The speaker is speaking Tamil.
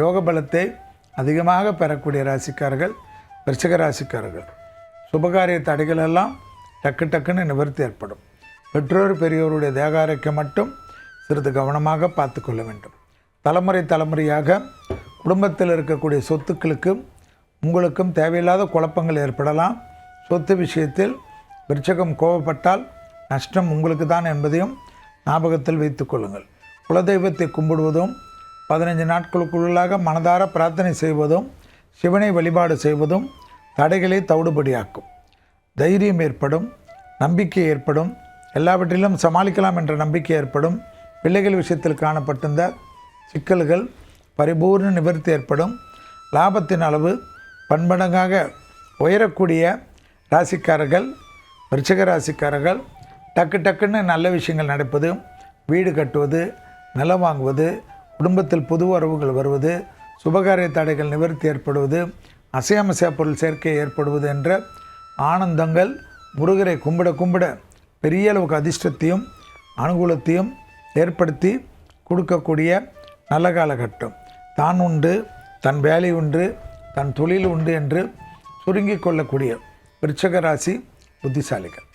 யோக பலத்தை அதிகமாக பெறக்கூடிய ராசிக்காரர்கள் விருச்சக ராசிக்காரர்கள். சுபகாரிய தடைகள் எல்லாம் டக்கு டக்குன்னு நிவர்த்தி ஏற்படும். பெற்றோர் பெரியோருடைய தேகாரைக்கு மட்டும் சிறிது கவனமாக பார்த்து கொள்ள வேண்டும். தலைமுறை தலைமுறையாக குடும்பத்தில் இருக்கக்கூடிய சொத்துக்களுக்கும் உங்களுக்கும் தேவையில்லாத குழப்பங்கள் ஏற்படலாம். சொத்து விஷயத்தில் விருச்சகம் கோவப்பட்டால் நஷ்டம் உங்களுக்கு தான் என்பதையும் ஞாபகத்தில் வைத்துக்கொள்ளுங்கள் குலதெய்வத்தை கும்பிடுவதும் பதினைஞ்சு நாட்களுக்குள்ளாக மனதார பிரார்த்தனை செய்வதும் சிவனை வழிபாடு செய்வதும் தடைகளை தவிடுபடியாக்கும். தைரியம் ஏற்படும் நம்பிக்கை ஏற்படும் எல்லாவற்றிலும் சமாளிக்கலாம் என்ற நம்பிக்கை ஏற்படும். பிள்ளைகள் விஷயத்தில் காணப்பட்டிருந்த சிக்கல்கள் பரிபூர்ண நிவர்த்தி ஏற்படும். லாபத்தின் அளவு பன்மடங்காக உயரக்கூடிய ராசிக்காரர்கள் விருச்சக ராசிக்காரர்கள் டக்கு டக்குன்னு நல்ல விஷயங்கள் நடப்பது வீடு கட்டுவது நிலம் வாங்குவது குடும்பத்தில் புது உறவுகள் வருவது சுபகாரிய தடைகள் நிவர்த்தி ஏற்படுவது அசையாமசையா பொருள் சேர்க்கை ஏற்படுவது என்ற ஆனந்தங்கள் முருகரை கும்பிட கும்பிட பெரிய அளவுக்கு அதிர்ஷ்டத்தையும் அனுகூலத்தையும் ஏற்படுத்தி கொடுக்கக்கூடிய நல்ல காலகட்டம். தான் உண்டு தன் வேலை உண்டு தன் தொழில் உண்டு என்று சுருங்கிக் கொள்ளக்கூடிய விருச்சக ராசி புத்திசாலிகள்.